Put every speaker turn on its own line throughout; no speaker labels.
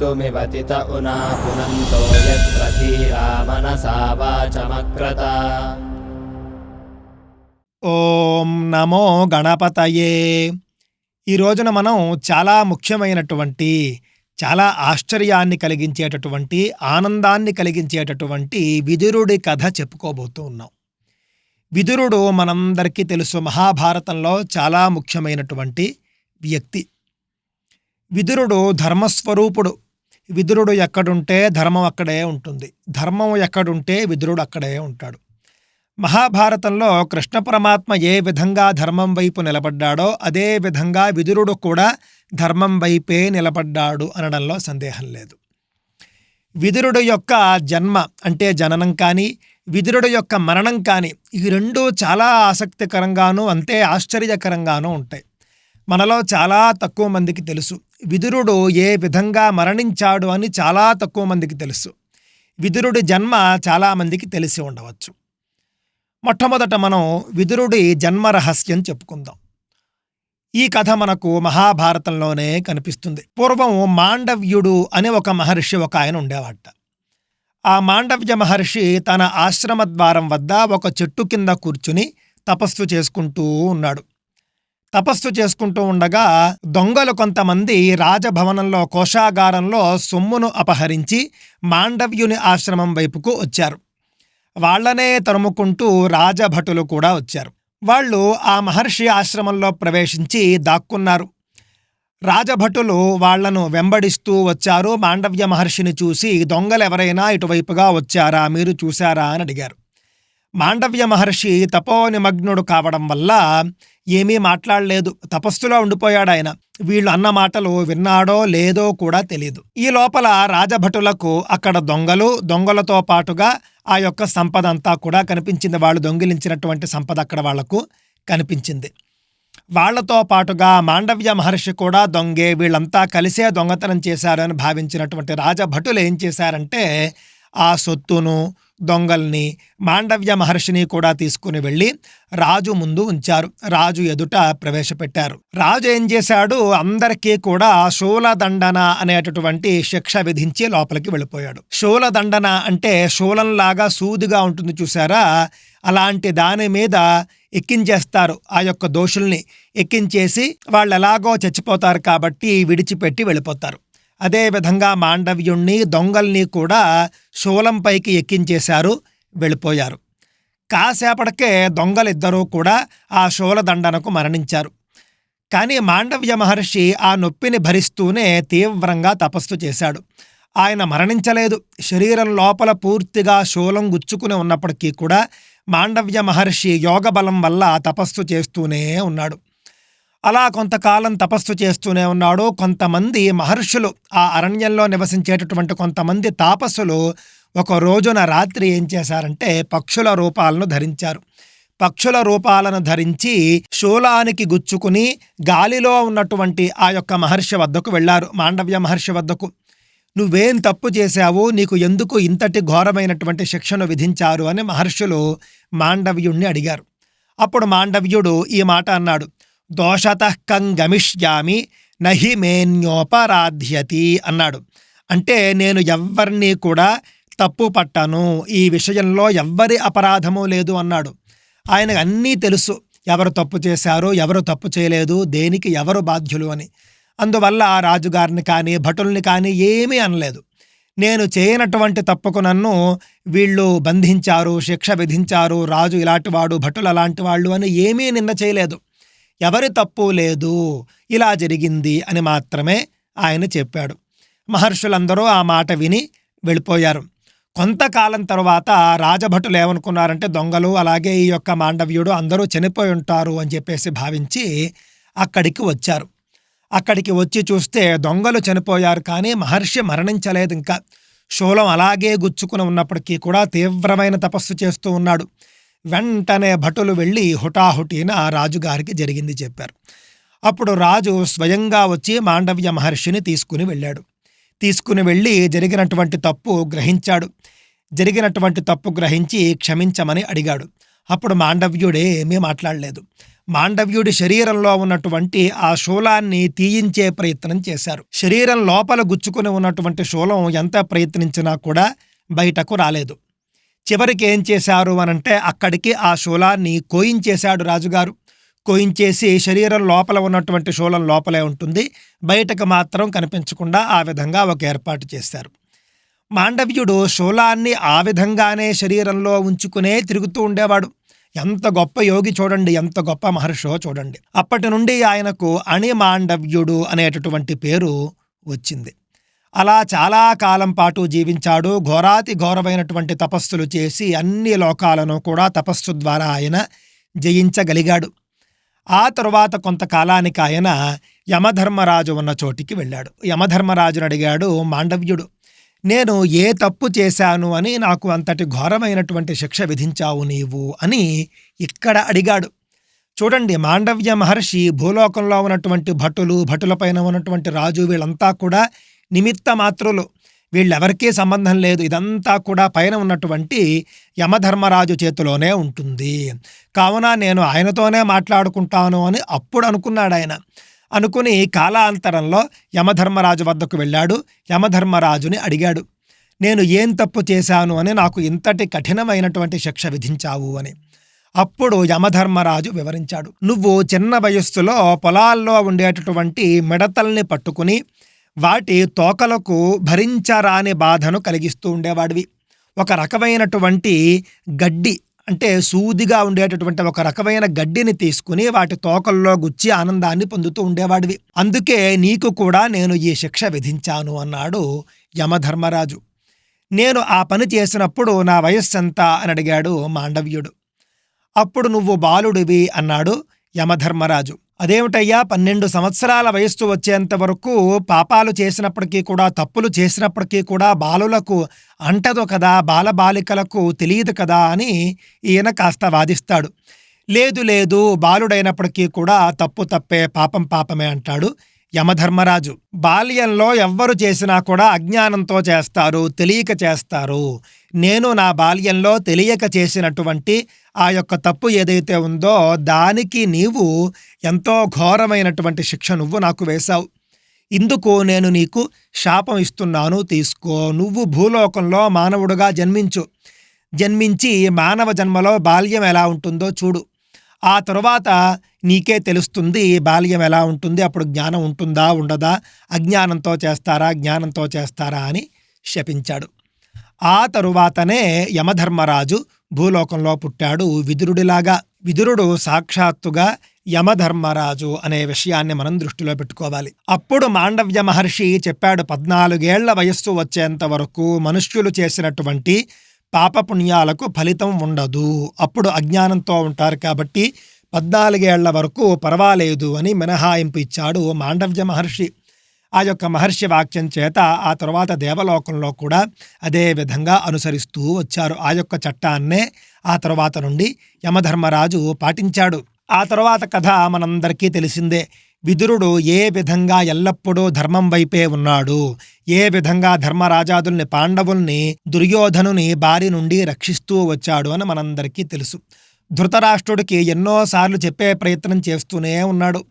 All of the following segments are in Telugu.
मृत्युमिवतित उना पुनन्तो यत्र धीरा मनसा वाचमक्रत
ఓం నమో గణపతయే ఈ రోజున మనం చాలా ముఖ్యమైనటువంటి చాలా ఆశ్చర్యాన్ని కలిగించేటటువంటి ఆనందాన్ని కలిగించేటటువంటి విదురుడి కథ చెప్పుకోబోతూ ఉన్నాం విదురుడు మనందరికీ తెలుసు మహాభారతంలో చాలా ముఖ్యమైనటువంటి వ్యక్తి విదురుడు ధర్మస్వరూపుడు విదురుడు ఎక్కడుంటే ధర్మం అక్కడే ఉంటుంది. ధర్మం ఎక్కడుంటే విదురుడు అక్కడే ఉంటాడు. మహాభారతంలో కృష్ణ పరమాత్మ ఏ విధంగా ధర్మం వైపు నిలబడ్డాడో అదే విధంగా విదురుడు కూడా ధర్మం వైపే నిలబడ్డాడు అనడంలో సందేహం లేదు. విదురుడు యొక్క జన్మ అంటే జననం కానీ విదురుడు యొక్క మరణం కానీ ఈ రెండు చాలా ఆసక్తికరంగానూ అంతే ఆశ్చర్యకరంగానూ ఉంటాయి. మనలో చాలా తక్కువ మందికి తెలుసు. విదురుడు ఏ విధంగా మరణించాడు అని చాలా తక్కువ మందికి తెలుసు. విదురుడి జన్మ చాలామందికి తెలిసి ఉండవచ్చు. మొట్టమొదట మనం విదురుడి జన్మ రహస్యం చెప్పుకుందాం. ఈ కథ మనకు మహాభారతంలోనే కనిపిస్తుంది. పూర్వం మాండవ్యుడు అనే ఒక మహర్షి ఒక ఆయన ఉండేవాట. ఆ మాండవ్య మహర్షి తన ఆశ్రమ ద్వారం వద్ద ఒక చెట్టు కింద కూర్చుని తపస్సు చేసుకుంటూ ఉన్నాడు. తపస్సు చేసుకుంటూ ఉండగా దొంగలు కొంతమంది రాజభవనంలో కోశాగారంలో సొమ్మును అపహరించి మాండవ్యుని ఆశ్రమం వైపుకు వచ్చారు. వాళ్ళనే తరుముకుంటూ రాజభటులు కూడా వచ్చారు. వాళ్ళు ఆ మహర్షి ఆశ్రమంలో ప్రవేశించి దాక్కున్నారు. రాజభటులు వాళ్ళను వెంబడిస్తూ వచ్చారు. మాండవ్య మహర్షిని చూసి దొంగలెవరైనా ఇటువైపుగా వచ్చారా? మీరు చూశారా? అని అడిగారు. మాండవ్య మహర్షి తపోనిమగ్నుడు కావడం వల్ల ఏమీ మాట్లాడలేదు. తపస్సులో ఉండిపోయాడు ఆయన వీళ్ళు అన్న మాటలు విన్నాడో లేదో కూడా తెలియదు ఈ లోపల రాజభటులకు అక్కడ దొంగలు దొంగలతో పాటుగా ఆ యొక్క సంపద అంతా కూడా కనిపించింది. వాళ్ళు దొంగిలించినటువంటి సంపద అక్కడ వాళ్ళకు కనిపించింది. వాళ్ళతో పాటుగా మాండవ్య మహర్షి కూడా దొంగే వీళ్ళంతా కలిసే దొంగతనం చేశారు అని భావించినటువంటి రాజభటులు ఏం చేశారంటే ఆ సొత్తును దొంగల్ని మాండవ్య మహర్షిని కూడా తీసుకుని వెళ్ళి రాజు ముందు ఉంచారు. రాజు ఎదుట ప్రవేశపెట్టారు. రాజు ఏం చేశాడు? అందరికీ కూడా శూలదండన అనేటటువంటి శిక్ష విధించి లోపలికి వెళ్ళిపోయాడు. శూలదండన అంటే శూలంలాగా సూదిగా ఉంటుంది చూసారా అలాంటి దాని మీద ఎక్కించేస్తారు ఆ యొక్క దోషుల్ని. ఎక్కించేసి వాళ్ళు ఎలాగో చచ్చిపోతారు కాబట్టి విడిచిపెట్టి వెళ్ళిపోతారు. అదేవిధంగా మాండవ్యుణ్ణి దొంగల్ని కూడా శూలంపైకి ఎక్కించేశారు వెళ్ళిపోయారు. కాసేపటికే దొంగలిద్దరూ కూడా ఆ శూలదండనకు మరణించారు. కానీ మాండవ్య మహర్షి ఆ నొప్పిని భరిస్తూనే తీవ్రంగా తపస్సు చేశాడు. ఆయన మరణించలేదు. శరీరం లోపల పూర్తిగా శూలం గుచ్చుకుని ఉన్నప్పటికీ కూడా మాండవ్య మహర్షి యోగ బలం వల్ల తపస్సు చేస్తూనే ఉన్నాడు. అలా కొంతకాలం తపస్సు చేస్తూనే ఉన్నాడు. కొంతమంది మహర్షులు ఆ అరణ్యంలో నివసించేటటువంటి కొంతమంది తాపస్సులు ఒక రోజున రాత్రి ఏం చేశారంటే పక్షుల రూపాలను ధరించారు. పక్షుల రూపాలను ధరించి శూలానికి గుచ్చుకుని గాలిలో ఉన్నటువంటి ఆ యొక్క మహర్షి వద్దకు వెళ్ళారు. మాండవ్య మహర్షి వద్దకు. నువ్వేం తప్పు చేశావు? నీకు ఎందుకు ఇంతటి ఘోరమైనటువంటి శిక్షను విధించారు? అని మహర్షులు మాండవ్యుణ్ణి అడిగారు. అప్పుడు మాండవ్యుడు ఈ మాట అన్నాడు. దోషత కంగమిష్యామి నహి మేన్యోపరాధ్యతి అన్నాడు. అంటే నేను ఎవ్వరినీ కూడా తప్పు పట్టను ఈ విషయంలో ఎవ్వరి అపరాధము లేదు అన్నాడు. ఆయనకు అన్నీ తెలుసు ఎవరు తప్పు చేశారు ఎవరు తప్పు చేయలేదు దేనికి ఎవరు బాధ్యులు అని. అందువల్ల ఆ రాజుగారిని కానీ భటుల్ని కానీ ఏమీ అనలేదు. నేను చేయనటువంటి తప్పుకు నన్ను వీళ్ళు బంధించారు శిక్ష విధించారు రాజు ఇలాంటివాడు భటులు అలాంటి వాళ్ళు అని ఏమీ నిన్న చేయలేదు. ఎవరి తప్పు లేదు ఇలా జరిగింది అని మాత్రమే ఆయన చెప్పాడు. మహర్షులందరూ ఆ మాట విని వెళ్ళిపోయారు. కొంతకాలం తరువాత రాజభటులు ఏమనుకున్నారంటే దొంగలు అలాగే ఈ యొక్క మాండవ్యుడు అందరూ చనిపోయి ఉంటారు అని చెప్పేసి భావించి అక్కడికి వచ్చారు. అక్కడికి వచ్చి చూస్తే దొంగలు చనిపోయారు కానీ మహర్షి మరణించలేదు ఇంకా శూలం అలాగే గుచ్చుకుని ఉన్నప్పటికీ కూడా తీవ్రమైన తపస్సు చేస్తూ ఉన్నాడు. వెంటనే భటులు వెళ్ళి హుటాహుటీన రాజుగారికి జరిగింది చెప్పారు. అప్పుడు రాజు స్వయంగా వచ్చి మాండవ్య మహర్షిని తీసుకుని వెళ్ళాడు. తీసుకుని వెళ్ళి జరిగినటువంటి తప్పు గ్రహించాడు. జరిగినటువంటి తప్పు గ్రహించి క్షమించమని అడిగాడు. అప్పుడు మాండవ్యుడే ఏమీ మాట్లాడలేదు. మాండవ్యుడి శరీరంలో ఉన్నటువంటి ఆ శూలాన్ని తీయించే ప్రయత్నం చేశారు. శరీరం లోపల గుచ్చుకుని ఉన్నటువంటి శూలం ఎంత ప్రయత్నించినా కూడా బయటకు రాలేదు. చివరికి ఏం చేశారు అనంటే అక్కడికి ఆ శూలాన్ని కోయించేశాడు రాజుగారు. కోయించేసి శరీరం లోపల ఉన్నటువంటి శూలం లోపలే ఉంటుంది. బయటకు మాత్రం కనిపించకుండా ఆ విధంగా ఒక ఏర్పాటు చేశారు. మాండవ్యుడు శూలాన్ని ఆ విధంగానే శరీరంలో ఉంచుకునే తిరుగుతూ ఉండేవాడు. ఎంత గొప్ప యోగి చూడండి ఎంత గొప్ప మహర్షో చూడండి. అప్పటి నుండి ఆయనకు అణిమాండవ్యుడు అనేటటువంటి పేరు వచ్చింది. అలా చాలా కాలం పాటు జీవించాడు. ఘోరాతి ఘోరమైనటువంటి తపస్సులు చేసి అన్ని లోకాలను కూడా తపస్సు ద్వారా ఆయన జయించగలిగాడు. ఆ తరువాత కొంతకాలానికి ఆయన యమధర్మరాజు ఉన్న చోటికి వెళ్ళాడు. యమధర్మరాజును అడిగాడు మాండవ్యుడు నేను ఏ తప్పు చేశాను అని నాకు అంతటి ఘోరమైనటువంటి శిక్ష విధించావు నీవు? అని ఇక్కడ అడిగాడు. చూడండి మాండవ్య మహర్షి భూలోకంలో ఉన్నటువంటి భటులు భటులపైన ఉన్నటువంటి రాజు వీళ్ళంతా కూడా నిమిత్త మాత్రులు వీళ్ళెవరికీ సంబంధం లేదు. ఇదంతా కూడా పైన ఉన్నటువంటి యమధర్మరాజు చేతిలోనే ఉంటుంది. కావున నేను ఆయనతోనే మాట్లాడుకుంటాను అని అప్పుడు అనుకున్నాడు ఆయన. అనుకుని కాలాంతరంలో యమధర్మరాజు వద్దకు వెళ్ళాడు. యమధర్మరాజుని అడిగాడు నేను ఏం తప్పు చేశాను అని నాకు ఇంతటి కఠినమైనటువంటి శిక్ష విధించావు అని? అప్పుడు యమధర్మరాజు వివరించాడు నువ్వు చిన్న వయస్సులో పొలాల్లో ఉండేటటువంటి మిడతల్ని పట్టుకుని వాటి తోకలకు భరించరాని బాధను కలిగిస్తూ ఉండేవాడివి. ఒక రకమైనటువంటి గడ్డి అంటే సూదిగా ఉండేటటువంటి ఒక రకమైన గడ్డిని తీసుకుని వాటి తోకల్లో గుచ్చి ఆనందాన్ని పొందుతూ ఉండేవాడివి. అందుకే నీకు కూడా నేను ఈ శిక్ష విధించాను అన్నాడు యమధర్మరాజు. నేను ఆ పని చేసినప్పుడు నా వయస్సు ఎంత? అని అడిగాడు మాండవ్యుడు. అప్పుడు నువ్వు బాలుడివి అన్నాడు యమధర్మరాజు. అదేమిటయ్యా? పన్నెండు సంవత్సరాల వయస్సు వచ్చేంత వరకు పాపాలు చేసినప్పటికీ కూడా తప్పులు చేసినప్పటికీ కూడా బాలులకు అంటదు కదా బాలబాలికలకు తెలియదు కదా అని ఈయన కాస్త వాదిస్తాడు. లేదు లేదు బాలుడైనప్పటికీ కూడా తప్పు తప్పే పాపం పాపమే అంటాడు. యమధర్మరాజు. బాల్యంలో ఎవ్వరు చేసినా కూడా అజ్ఞానంతో చేస్తారు తెలియక చేస్తారు. నేను నా బాల్యంలో తెలియక చేసినటువంటి ఆ యొక్క తప్పు ఏదైతే ఉందో దానికి నీవు ఎంతో ఘోరమైనటువంటి శిక్ష నువ్వు నాకు వేశావు. ఇందుకు నేను నీకు శాపం ఇస్తున్నాను తీసుకో. నువ్వు భూలోకంలో మానవుడుగా జన్మించు. జన్మించి మానవ జన్మలో బాల్యం ఎలా ఉంటుందో చూడు. ఆ తరువాత నీకే తెలుస్తుంది బాల్యం ఎలా ఉంటుంది అప్పుడు జ్ఞానం ఉంటుందా ఉండదా అజ్ఞానంతో చేస్తారా జ్ఞానంతో చేస్తారా అని శపించాడు. ఆ తరువాతనే యమధర్మరాజు భూలోకంలో పుట్టాడు. విదురుడిలాగా విదురుడు సాక్షాత్తుగా యమధర్మరాజు అనే విషయాన్ని మనం దృష్టిలో పెట్టుకోవాలి. అప్పుడు మాండవ్య మహర్షి చెప్పాడు పద్నాలుగేళ్ళ వయస్సు వచ్చేంత వరకు మనుష్యులు చేసినటువంటి పాపపుణ్యాలకు ఫలితం ఉండదు. అప్పుడు అజ్ఞానంతో ఉంటారు కాబట్టి పద్నాలుగేళ్ళ వరకు పర్వాలేదు అని మినహాయింపు ఇచ్చాడు మాండవ్య మహర్షి. ఆ యొక్క మహర్షి వాక్యం చేత ఆ తరువాత దేవలోకంలో కూడా అదే విధంగా అనుసరిస్తూ వచ్చారు. ఆ యొక్క చట్టాన్నే ఆ తర్వాత నుండి యమధర్మరాజు పాటించాడు. ఆ తర్వాత కథ మనందరికీ తెలిసిందే. విదురుడు ఏ విధంగా ఎల్లప్పుడూ ధర్మం వైపే ఉన్నాడు? ఏ విధంగా ధర్మరాజాదుల్ని పాండవుల్ని దుర్యోధనుని బారి నుండి రక్షిస్తూ వచ్చాడు అని మనందరికీ తెలుసు. ధృతరాష్ట్రుడికి ఎన్నోసార్లు చెప్పే ప్రయత్నం చేస్తూనే ఉన్నాడు.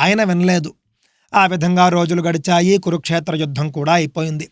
ఆయన వినలేదు. ఆ విధంగా రోజులు గడిచాయి కురుక్షేత్ర యుద్ధం కూడా అయిపోయింది.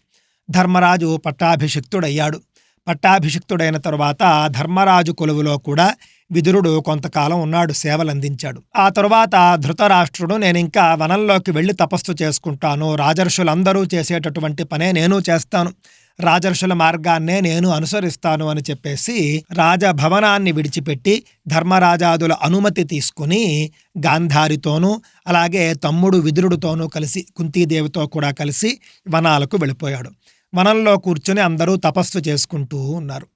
ధర్మరాజు పట్టాభిషిక్తుడయ్యాడు. పట్టాభిషిక్తుడైన తరువాత ధర్మరాజు కొలువులో కూడా విదురుడు కొంతకాలం ఉన్నాడు సేవలందించాడు. ఆ తరువాత ధృతరాష్ట్రుడు నేను ఇంకా వనంలోకి వెళ్ళి తపస్సు చేసుకుంటాను. రాజర్షులందరూ చేసేటటువంటి పనే నేను చేస్తాను. రాజర్షుల మార్గాన్నే నేను అనుసరిస్తాను అని చెప్పేసి రాజభవనాన్ని విడిచిపెట్టి ధర్మరాజాదుల అనుమతి తీసుకుని గాంధారితోనూ అలాగే తమ్ముడు విదురుడితోనూ కలిసి కుంతీదేవితో కూడా కలిసి వనాలకు వెళ్ళిపోయాడు. వనంలో కూర్చుని అందరూ తపస్సు చేసుకుంటూ ఉన్నారు.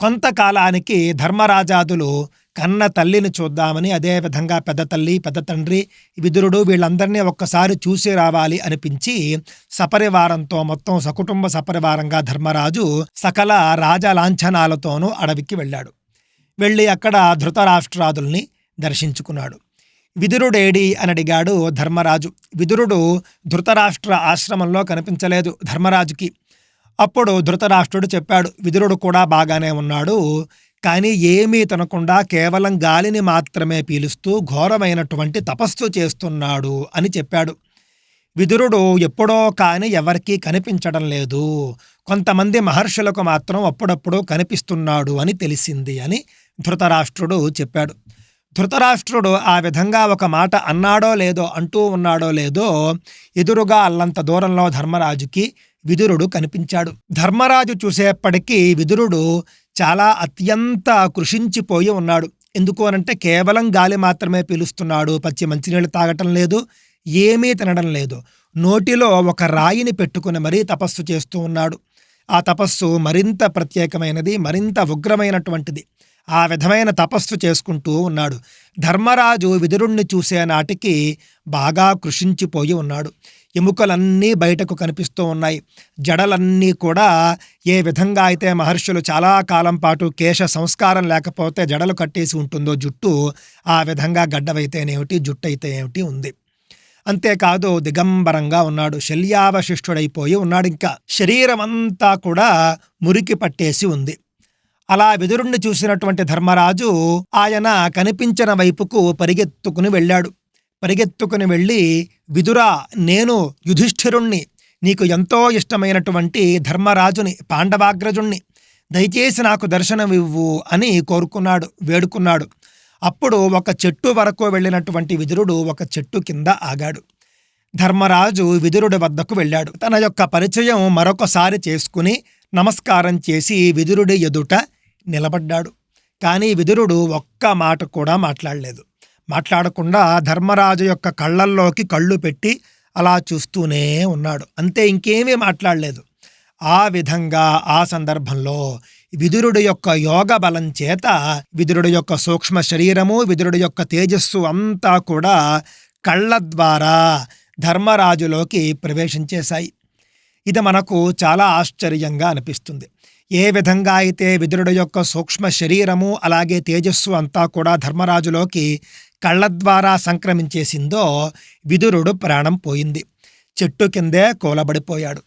కొంతకాలానికి ధర్మరాజాదులు కన్న తల్లిని చూద్దామని అదేవిధంగా పెద్ద తల్లి పెద్ద తండ్రి విదురుడు వీళ్ళందరినీ ఒక్కసారి చూసి రావాలి అనిపించి సపరివారంతో మొత్తం సకుటుంబ సపరివారంగా ధర్మరాజు సకల రాజలాంఛనాలతోనూ అడవికి వెళ్ళాడు. వెళ్ళి అక్కడ ధృతరాష్ట్రాదుల్ని దర్శించుకున్నాడు. విదురుడేడి అని అడిగాడు ధర్మరాజు. విదురుడు ధృతరాష్ట్ర ఆశ్రమంలో కనిపించలేదు ధర్మరాజుకి. అప్పుడు ధృతరాష్ట్రుడు చెప్పాడు విదురుడు కూడా బాగానే ఉన్నాడు కానీ ఏమీ తినకుండా కేవలం గాలిని మాత్రమే పీలుస్తూ ఘోరమైనటువంటి తపస్సు చేస్తున్నాడు అని చెప్పాడు. విదురుడు ఎప్పుడో కాని ఎవరికీ కనిపించడం లేదు. కొంతమంది మహర్షులకు మాత్రం అప్పుడప్పుడు కనిపిస్తున్నాడు అని తెలిసింది అని ధృతరాష్ట్రుడు చెప్పాడు. ధృతరాష్ట్రుడు ఆ విధంగా ఒక మాట అన్నాడో లేదో అంటూ ఉన్నాడో లేదో ఎదురుగా అల్లంత దూరంలో ధర్మరాజుకి విదురుడు కనిపించాడు. ధర్మరాజు చూసేప్పటికీ విదురుడు చాలా అత్యంత కృషించిపోయి ఉన్నాడు. ఎందుకు అనంటే కేవలం గాలి మాత్రమే పీలుస్తున్నాడు. పచ్చి మంచినీళ్ళు తాగటం లేదు ఏమీ తినడం లేదు. నోటిలో ఒక రాయిని పెట్టుకుని మరీ తపస్సు చేస్తూ ఉన్నాడు. ఆ తపస్సు మరింత ప్రత్యేకమైనది మరింత ఉగ్రమైనటువంటిది. ఆ విధమైన తపస్సు చేసుకుంటూ ఉన్నాడు. ధర్మరాజు విదురుణ్ణి చూసే నాటికి బాగా కృషించిపోయి ఉన్నాడు. ఎముకలన్నీ బయటకు కనిపిస్తూ ఉన్నాయి. జడలన్నీ కూడా ఏ విధంగా అయితే మహర్షులు చాలా కాలం పాటు కేశ సంస్కారం లేకపోతే జడలు కట్టేసి ఉంటుందో జుట్టు ఆ విధంగా గడ్డవైతేనేమిటి జుట్టు అయితే ఏమిటి ఉంది. అంతేకాదు దిగంబరంగా ఉన్నాడు శల్యావశిష్ఠుడైపోయి ఉన్నాడు ఇంకా. శరీరం అంతా కూడా మురికి పట్టేసి ఉంది. అలా విదురుణ్ణి చూసినటువంటి ధర్మరాజు ఆయన కనిపించిన వైపుకు పరిగెత్తుకుని వెళ్ళాడు. పరిగెత్తుకుని వెళ్ళి విదురా నేను యుధిష్ఠిరుణ్ణి. నీకు ఎంతో ఇష్టమైనటువంటి ధర్మరాజుని పాండవాగ్రజుణ్ణి. దయచేసి నాకు దర్శనం ఇవ్వు అని కోరుకున్నాడు వేడుకున్నాడు. అప్పుడు ఒక చెట్టు వరకు వెళ్ళినటువంటి విదురుడు ఒక చెట్టు కింద ఆగాడు. ధర్మరాజు విదురుడి వద్దకు వెళ్ళాడు. తన యొక్క పరిచయం మరొకసారి చేసుకుని నమస్కారం చేసి విదురుడి ఎదుట నిలబడ్డాడు. కానీ విదురుడు ఒక్క మాట కూడా మాట్లాడలేదు. మాట్లాడకుండా ధర్మరాజు యొక్క కళ్ళల్లోకి కళ్ళు పెట్టి అలా చూస్తూనే ఉన్నాడు. అంతే ఇంకేమీ మాట్లాడలేదు. ఆ విధంగా ఆ సందర్భంలో విదురుడు యొక్క యోగ బలం చేత విదురుడు యొక్క సూక్ష్మ శరీరము విదురుడు యొక్క తేజస్సు అంతా కూడా కళ్ళ ద్వారా ధర్మరాజులోకి ప్రవేశించేశాయి. ఇది మనకు చాలా ఆశ్చర్యంగా అనిపిస్తుంది. ఏ విధంగా అయితే విదురుడు యొక్క సూక్ష్మ శరీరము అలాగే తేజస్సు అంతా కూడా ధర్మరాజులోకి కళ్ళ ద్వారా సంక్రమించేసిందో విదురుడు ప్రాణం పోయింది. చెట్టు కిందే కూలబడిపోయాడు.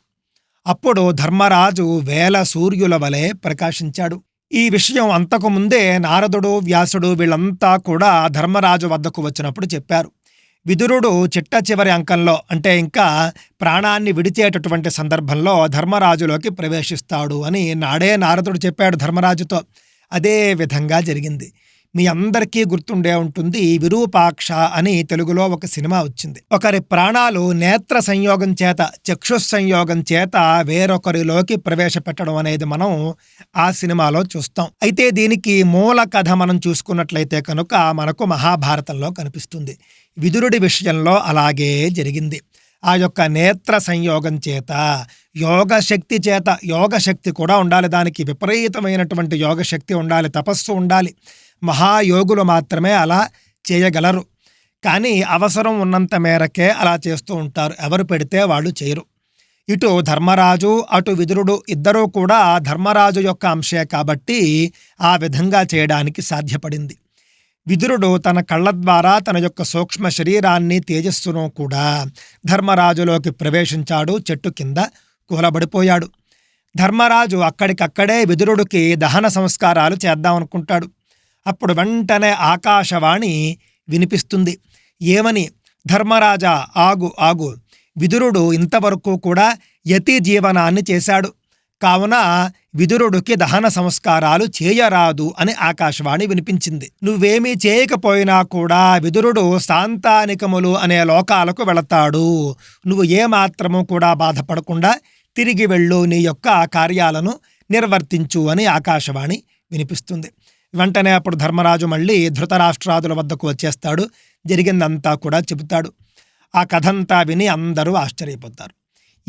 అప్పుడు ధర్మరాజు వేల సూర్యుల వలె ప్రకాశించాడు. ఈ విషయం అంతకుముందే నారదుడు వ్యాసుడు వీళ్ళంతా కూడా ధర్మరాజు వద్దకు వచ్చినప్పుడు చెప్పారు. విదురుడు చిట్ట చివరి అంకంలో అంటే ఇంకా ప్రాణాన్ని విడిచేటటువంటి సందర్భంలో ధర్మరాజులోకి ప్రవేశిస్తాడు అని నాడే నారదుడు చెప్పాడు ధర్మరాజుతో. అదే విధంగా జరిగింది. మీ అందరికీ గుర్తుండే ఉంటుంది విరూపాక్ష అని తెలుగులో ఒక సినిమా వచ్చింది. ఒకరి ప్రాణాలు నేత్ర సంయోగం చేత చక్షుస్ సంయోగం చేత వేరొకరిలోకి ప్రవేశపెట్టడం అనేది మనం ఆ సినిమాలో చూస్తాం. అయితే దీనికి మూల కథ మనం చూసుకున్నట్లయితే కనుక మనకు మహాభారతంలో కనిపిస్తుంది. విదురుడి విషయంలో అలాగే జరిగింది. ఆ యొక్క నేత్ర సంయోగం చేత యోగ శక్తి చేత యోగ శక్తి కూడా ఉండాలి. దానికి విపరీతమైనటువంటి యోగ శక్తి ఉండాలి తపస్సు ఉండాలి. మహాయోగులు మాత్రమే అలా చేయగలరు. కానీ అవసరం ఉన్నంత మేరకే అలా చేస్తూ ఉంటారు. ఎవరు పెడితే వాళ్ళు చేయరు. ఇటు ధర్మరాజు అటు విదురుడు ఇద్దరూ కూడా ధర్మరాజు యొక్క అంశే కాబట్టి ఆ విధంగా చేయడానికి సాధ్యపడింది. విదురుడు తన కళ్ళ ద్వారా తన యొక్క సూక్ష్మ శరీరాన్ని తేజస్సును కూడా ధర్మరాజులోకి ప్రవేశించాడు. చెట్టు కింద కూలబడిపోయాడు. ధర్మరాజు అక్కడికక్కడే విదురుడికి దహన సంస్కారాలు చేద్దామనుకుంటాడు. అప్పుడు వెంటనే ఆకాశవాణి వినిపిస్తుంది. ఏమని? ధర్మరాజా ఆగు ఆగు. విదురుడు ఇంతవరకు కూడా యతి జీవనాన్ని చేశాడు. కావున విదురుడికి దహన సంస్కారాలు చేయరాదు అని ఆకాశవాణి వినిపించింది. నువ్వేమీ చేయకపోయినా కూడా విదురుడు శాంతానికములు అనే లోకాలకు వెళతాడు. నువ్వు ఏమాత్రము కూడా బాధపడకుండా తిరిగి వెళ్ళు నీ యొక్క కార్యాలను నిర్వర్తించు అని ఆకాశవాణి వినిపిస్తుంది. వెంటనే అప్పుడు ధర్మరాజు మళ్ళీ ధృతరాష్ట్రాదుల వద్దకు వచ్చేస్తాడు. జరిగిందంతా కూడా చెబుతాడు. ఆ కథంతా విని అందరూ ఆశ్చర్యపోతారు.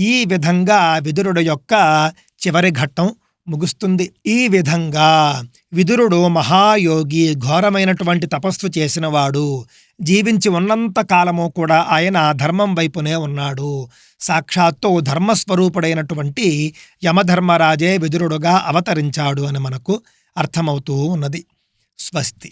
ఈ విధంగా విదురుడు యొక్క చివరి ఘట్టం ముగుస్తుంది. ఈ విధంగా విదురుడు మహాయోగి ఘోరమైనటువంటి తపస్సు చేసినవాడు జీవించి ఉన్నంత కాలము కూడా ఆయన ధర్మం వైపునే ఉన్నాడు. సాక్షాత్తు ధర్మస్వరూపుడైనటువంటి యమధర్మరాజే విదురుడుగా అవతరించాడు అని మనకు అర్థమవుతూ ఉన్నది. స్వస్తి.